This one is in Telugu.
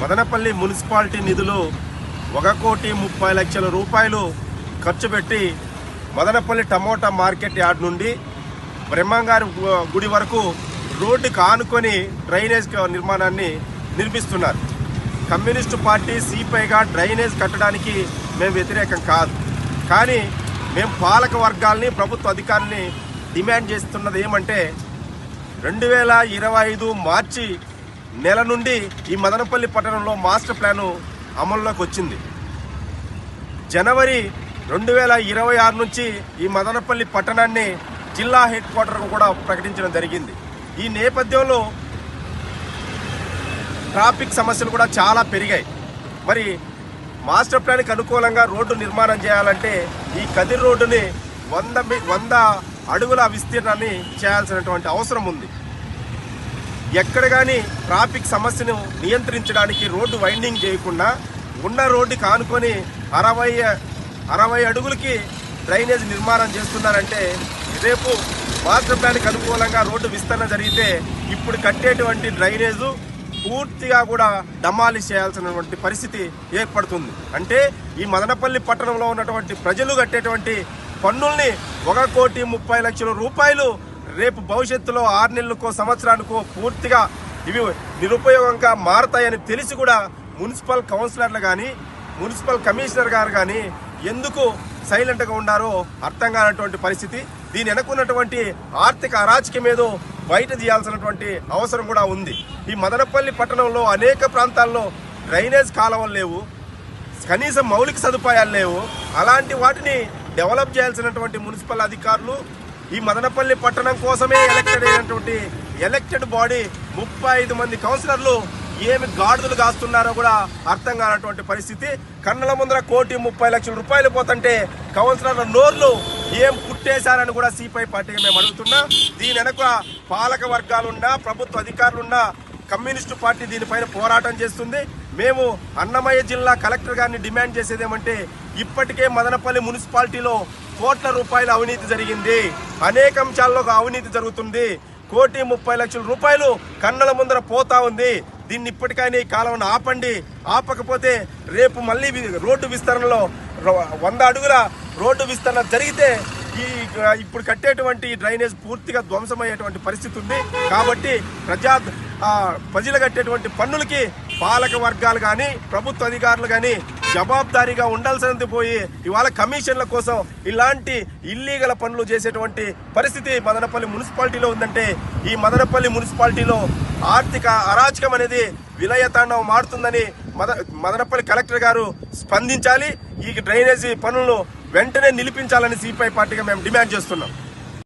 మదనపల్లి మున్సిపాలిటీ నిధులు ఒక కోటి ముప్పై లక్షల రూపాయలు ఖర్చు పెట్టి మదనపల్లి టమోటా మార్కెట్ యార్డ్ నుండి బ్రహ్మంగారి గుడి వరకు రోడ్డుకు ఆనుకొని డ్రైనేజ్ నిర్మాణాన్ని నిర్మిస్తున్నారు. కమ్యూనిస్టు పార్టీ సిపిఐగా డ్రైనేజ్ కట్టడానికి మేము వ్యతిరేకం కాదు. కానీ మేము పాలక వర్గాల్ని ప్రభుత్వ అధికారుల్ని డిమాండ్ చేస్తున్నది ఏమంటే రెండు వేల ఇరవై ఐదు మార్చి నెల నుండి ఈ మదనపల్లి పట్టణంలో మాస్టర్ ప్లాను అమల్లోకి వచ్చింది. జనవరి రెండు వేల ఇరవై ఆరు నుంచి ఈ మదనపల్లి పట్టణాన్ని జిల్లా హెడ్ క్వార్టర్కు కూడా ప్రకటించడం జరిగింది. ఈ నేపథ్యంలో ట్రాఫిక్ సమస్యలు కూడా చాలా పెరిగాయి. మరి మాస్టర్ ప్లాన్కి అనుకూలంగా రోడ్డు నిర్మాణం చేయాలంటే ఈ కదిరి రోడ్డుని వంద వంద అడుగుల విస్తీర్ణాన్ని చేయాల్సినటువంటి అవసరం ఉంది. ఎక్కడ కానీ ట్రాఫిక్ సమస్యను నియంత్రించడానికి రోడ్డు వైండింగ్ చేయకుండా ఉన్న రోడ్డు కానుకొని అరవై అరవై అడుగులకి డ్రైనేజ్ నిర్మాణం చేస్తున్నారంటే రేపు మాస్టర్ ప్లాన్కి అనుకూలంగా రోడ్డు విస్తరణ జరిగితే ఇప్పుడు కట్టేటువంటి డ్రైనేజు పూర్తిగా కూడా డమాలిష్ చేయాల్సినటువంటి పరిస్థితి ఏర్పడుతుంది. అంటే ఈ మదనపల్లి పట్టణంలో ఉన్నటువంటి ప్రజలు కట్టేటువంటి పన్నుల్ని ఒక కోటి ముప్పై లక్షల రూపాయలు రేపు భవిష్యత్తులో ఆరు నెలలకో సంవత్సరానికో పూర్తిగా ఇవి నిరుపయోగంగా మారతాయని తెలిసి కూడా మున్సిపల్ కౌన్సిలర్లు కానీ మున్సిపల్ కమిషనర్ గారు కానీ ఎందుకు సైలెంట్గా ఉన్నారో అర్థం కానటువంటి పరిస్థితి. దీని వెనకున్నటువంటి ఆర్థిక అరాచకం ఏదో బయట తీయాల్సినటువంటి అవసరం కూడా ఉంది. ఈ మదనపల్లి పట్టణంలో అనేక ప్రాంతాల్లో డ్రైనేజ్ కాలువలు లేవు కనీసం మౌలిక సదుపాయాలు లేవు. అలాంటి వాటిని డెవలప్ చేయాల్సినటువంటి మున్సిపల్ అధికారులు ఈ మదనపల్లి పట్టణం కోసమే ఎలక్టెడ్ అయినటువంటి ఎలక్టెడ్ బాడీ ముప్పై ఐదు మంది కౌన్సిలర్లు ఏమి గాడుదలు కాస్తున్నారో కూడా అర్థం కానటువంటి పరిస్థితి. కన్నుల ముందర కోటి ముప్పై లక్షల రూపాయలు పోతుంటే కౌన్సిలర్ల నోర్లు ఏం పుట్టేశారని కూడా సిపిఐ పార్టీగా మేము అడుగుతున్నాం. దీని వెనక పాలక వర్గాలున్నా ప్రభుత్వ అధికారులున్నా కమ్యూనిస్టు పార్టీ దీనిపైన పోరాటం చేస్తుంది. మేము అన్నమయ్య జిల్లా కలెక్టర్ గారిని డిమాండ్ చేసేది ఏమంటే ఇప్పటికే మదనపల్లి మున్సిపాలిటీలో కోట్ల రూపాయల అవినీతి జరిగింది. అనేక అంశాల్లో ఒక అవినీతి జరుగుతుంది. కోటి ముప్పై లక్షల రూపాయలు కన్నుల ముందర పోతా ఉంది. దీన్ని ఇప్పటికైనా ఈ కాలంలో ఆపండి. ఆపకపోతే రేపు మళ్ళీ రోడ్డు విస్తరణలో వంద అడుగుల రోడ్డు విస్తరణ జరిగితే ఈ ఇప్పుడు కట్టేటువంటి డ్రైనేజ్ పూర్తిగా ధ్వంసమయ్యేటువంటి పరిస్థితి ఉంది. కాబట్టి ప్రజా ప్రజలు కట్టేటువంటి పన్నులకి పాలక వర్గాలు కానీ ప్రభుత్వ అధికారులు కానీ జవాబాదారీగా ఉండాల్సినది పోయి ఇవాళ కమిషన్ల కోసం ఇలాంటి ఇల్లీగల్ పనులు చేసేటువంటి పరిస్థితి మదనపల్లి మున్సిపాలిటీలో ఉందంటే ఈ మదనపల్లి మున్సిపాలిటీలో ఆర్థిక అరాచకం అనేది విలయతాండవం మారుతుందని మద మదనపల్లి కలెక్టర్ గారు స్పందించాలి. ఈ డ్రైనేజీ పనులను వెంటనే నిలిపించాలని సిపిఐ పార్టీగా మేము డిమాండ్ చేస్తున్నాం.